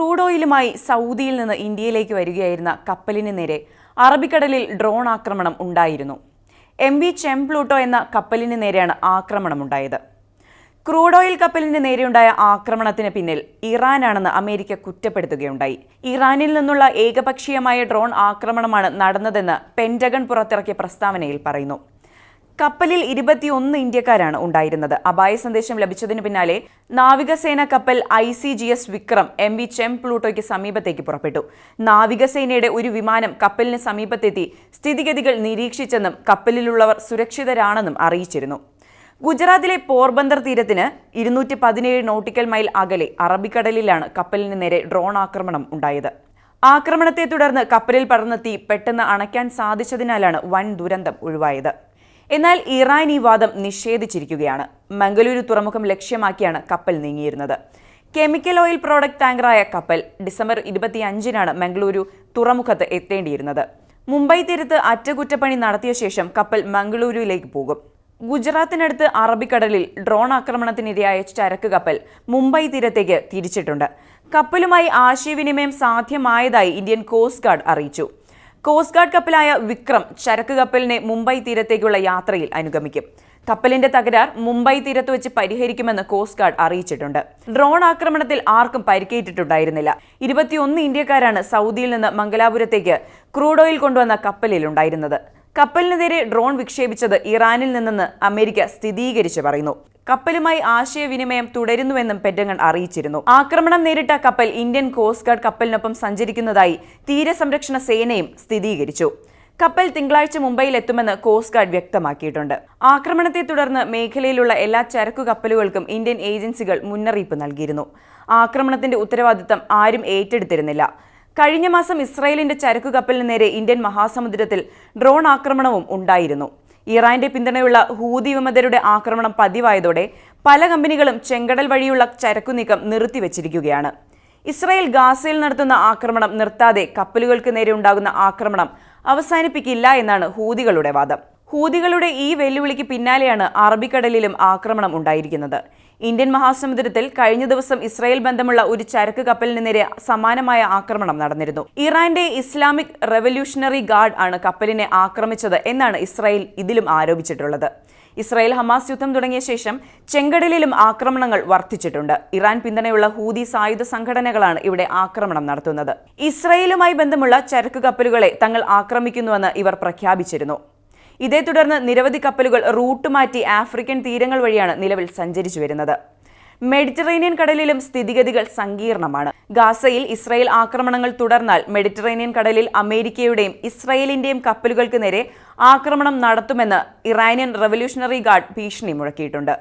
Crude ഓയിലുമായി സൗദിയിൽ നിന്ന് ഇന്ത്യയിലേക്ക് വരികയായിരുന്ന കപ്പലിന് നേരെ അറബിക്കടലിൽ ഡ്രോൺ ആക്രമണം ഉണ്ടായിരുന്നു. എം വി ചെംപ്ലൂട്ടോ എന്ന കപ്പലിന് നേരെയാണ് ആക്രമണമുണ്ടായത് ക്രൂഡ് ഓയിൽ കപ്പലിന് നേരെയുണ്ടായ ആക്രമണത്തിന് പിന്നിൽ ഇറാനാണെന്ന് അമേരിക്ക കുറ്റപ്പെടുത്തുകയുണ്ടായി. ഇറാനിൽ നിന്നുള്ള ഏകപക്ഷീയമായ ഡ്രോൺ ആക്രമണമാണ് നടന്നതെന്ന് പെന്റഗൺ പുറത്തിറക്കിയ പ്രസ്താവനയിൽ പറയുന്നു. കപ്പലിൽ ഇരുപത്തിയൊന്ന് ഇന്ത്യക്കാരാണ് ഉണ്ടായിരുന്നത്. അപായ സന്ദേശം ലഭിച്ചതിന് പിന്നാലെ നാവികസേന കപ്പൽ I C G S Vikram M V Chem പ്ലൂട്ടോയ്ക്ക് സമീപത്തേക്ക് പുറപ്പെട്ടു. നാവികസേനയുടെ ഒരു വിമാനം കപ്പലിന് സമീപത്തെത്തി സ്ഥിതിഗതികൾ നിരീക്ഷിച്ചെന്നും കപ്പലിലുള്ളവർ സുരക്ഷിതരാണെന്നും അറിയിച്ചിരുന്നു. ഗുജറാത്തിലെ പോർബന്ദർ തീരത്തിന് ഇരുന്നൂറ്റി പതിനേഴ് നോട്ടിക്കൽ മൈൽ അകലെ അറബിക്കടലിലാണ് കപ്പലിന് നേരെ ഡ്രോൺ ആക്രമണം ഉണ്ടായത്. ആക്രമണത്തെ തുടർന്ന് കപ്പലിൽ പടർന്നെത്തി പെട്ടെന്ന് അണയ്ക്കാൻ സാധിച്ചതിനാലാണ് വൻ ദുരന്തം ഒഴിവായത്. എന്നാൽ ഇറാൻ ഈ വാദം നിഷേധിച്ചിരിക്കുകയാണ്. മംഗലൂരു തുറമുഖം ലക്ഷ്യമാക്കിയാണ് കപ്പൽ നീങ്ങിയിരുന്നത്. കെമിക്കൽ ഓയിൽ പ്രോഡക്റ്റ് ടാങ്കറായ കപ്പൽ ഡിസംബർ ഇരുപത്തിയഞ്ചിനാണ് മംഗളൂരു തുറമുഖത്ത് എത്തേണ്ടിയിരുന്നത്. മുംബൈ തീരത്ത് അറ്റകുറ്റപ്പണി നടത്തിയ ശേഷം കപ്പൽ മംഗളൂരുവിലേക്ക് പോകും. ഗുജറാത്തിനടുത്ത് അറബിക്കടലിൽ ഡ്രോൺ ആക്രമണത്തിനിരയായ ചരക്ക് കപ്പൽ മുംബൈ തീരത്തേക്ക് തിരിച്ചിട്ടുണ്ട്. കപ്പലുമായി ആശയവിനിമയം സാധ്യമായതായി ഇന്ത്യൻ കോസ്റ്റ് ഗാർഡ് അറിയിച്ചു. കോസ്റ്റ് ഗാർഡ് കപ്പലായ വിക്രം ചരക്ക് കപ്പലിനെ മുംബൈ തീരത്തേക്കുള്ള യാത്രയിൽ അനുഗമിക്കും. കപ്പലിന്റെ തകരാർ മുംബൈ തീരത്ത് വെച്ച് പരിഹരിക്കുമെന്ന് കോസ്റ്റ് ഗാർഡ് അറിയിച്ചിട്ടുണ്ട്. ഡ്രോൺ ആക്രമണത്തിൽ ആർക്കും പരിക്കേറ്റിട്ടുണ്ടായിരുന്നില്ല. ഇരുപത്തിയൊന്ന് ഇന്ത്യക്കാരാണ് സൗദിയിൽ നിന്ന് മംഗലാപുരത്തേക്ക് ക്രൂഡ് ഓയിൽ കൊണ്ടുവന്ന കപ്പലിൽ ഉണ്ടായിരുന്നത്. കപ്പലിനെതിരെ ഡ്രോൺ വിക്ഷേപിച്ചത് ഇറാനിൽ നിന്നെന്ന് അമേരിക്ക സ്ഥിരീകരിച്ച് പറയുന്നു. കപ്പലുമായി ആശയവിനിമയം തുടരുന്നുവെന്നും പെറ്റങ്ങൺ അറിയിച്ചിരുന്നു. ആക്രമണം നേരിട്ട കപ്പൽ ഇന്ത്യൻ കോസ്റ്റ് ഗാർഡ് കപ്പലിനൊപ്പം സഞ്ചരിക്കുന്നതായി തീരസംരക്ഷണ സേനയും സ്ഥിരീകരിച്ചു. കപ്പൽ തിങ്കളാഴ്ച മുംബൈയിൽ എത്തുമെന്ന് കോസ്റ്റ് ഗാർഡ് വ്യക്തമാക്കിയിട്ടുണ്ട്. ആക്രമണത്തെ തുടർന്ന് മേഖലയിലുള്ള എല്ലാ ചരക്കു കപ്പലുകൾക്കും ഇന്ത്യൻ ഏജൻസികൾ മുന്നറിയിപ്പ് നൽകിയിരുന്നു. ആക്രമണത്തിന്റെ ഉത്തരവാദിത്തം ആരും ഏറ്റെടുത്തിരുന്നില്ല. കഴിഞ്ഞ മാസം ഇസ്രായേലിന്റെ ചരക്കു കപ്പലിന് നേരെ ഇന്ത്യൻ മഹാസമുദ്രത്തിൽ ഡ്രോൺ ആക്രമണവും ഉണ്ടായിരുന്നു. ഇറാന്റെ പിന്തുണയുള്ള ഹൂതി വിമതരുടെ ആക്രമണം പതിവായതോടെ പല കമ്പനികളും ചെങ്കടൽ വഴിയുള്ള ചരക്കുനീക്കം നിർത്തിവച്ചിരിക്കുകയാണ്. ഇസ്രായേൽ ഗാസയിൽ നടത്തുന്ന ആക്രമണം നിർത്താതെ കപ്പലുകൾക്ക് നേരെ ഉണ്ടാകുന്ന ആക്രമണം അവസാനിപ്പിക്കില്ല എന്നാണ് ഹൂതികളുടെ വാദം. ഹൂതികളുടെ ഈ വെല്ലുവിളിക്ക് പിന്നാലെയാണ് അറബിക്കടലിലും ആക്രമണം ഉണ്ടായിരിക്കുന്നത്. ഇന്ത്യൻ മഹാസമുദ്രത്തിൽ കഴിഞ്ഞ ദിവസം ഇസ്രായേൽ ബന്ധമുള്ള ഒരു ചരക്ക് കപ്പലിന് നേരെ സമാനമായ ആക്രമണം നടന്നിരുന്നു. ഇറാന്റെ ഇസ്ലാമിക് റെവല്യൂഷണറി ഗാർഡ് ആണ് കപ്പലിനെ ആക്രമിച്ചത് എന്നാണ് ഇസ്രായേൽ ഇതിലും ആരോപിച്ചിട്ടുള്ളത്. ഇസ്രായേൽ ഹമാസ് യുദ്ധം തുടങ്ങിയ ശേഷം ചെങ്കടലിലും ആക്രമണങ്ങൾ വർദ്ധിച്ചിട്ടുണ്ട്. ഇറാൻ പിന്തുണയുള്ള ഹൂതി സായുധ സംഘടനകളാണ് ഇവിടെ ആക്രമണം നടത്തുന്നത്. ഇസ്രായേലുമായി ബന്ധമുള്ള ചരക്ക് കപ്പലുകളെ തങ്ങൾ ആക്രമിക്കുന്നുവെന്ന് ഇവർ പ്രഖ്യാപിച്ചിരുന്നു. ഇതേ തുടർന്ന് നിരവധി കപ്പലുകൾ റൂട്ട് മാറ്റി ആഫ്രിക്കൻ തീരങ്ങൾ വഴിയാണ് നിലവിൽ സഞ്ചരിച്ചു വരുന്നത്. മെഡിറ്ററേനിയൻ കടലിലും സ്ഥിതിഗതികൾ സങ്കീർണമാണ്. ഗാസയിൽ ഇസ്രായേൽ ആക്രമണങ്ങൾ തുടർന്നാൽ മെഡിറ്ററേനിയൻ കടലിൽ അമേരിക്കയുടെയും ഇസ്രായേലിന്റെയും കപ്പലുകൾക്ക് നേരെ ആക്രമണം നടത്തുമെന്ന് ഇറാനിയൻ റവല്യൂഷണറി ഗാർഡ് ഭീഷണി മുഴക്കിയിട്ടുണ്ട്.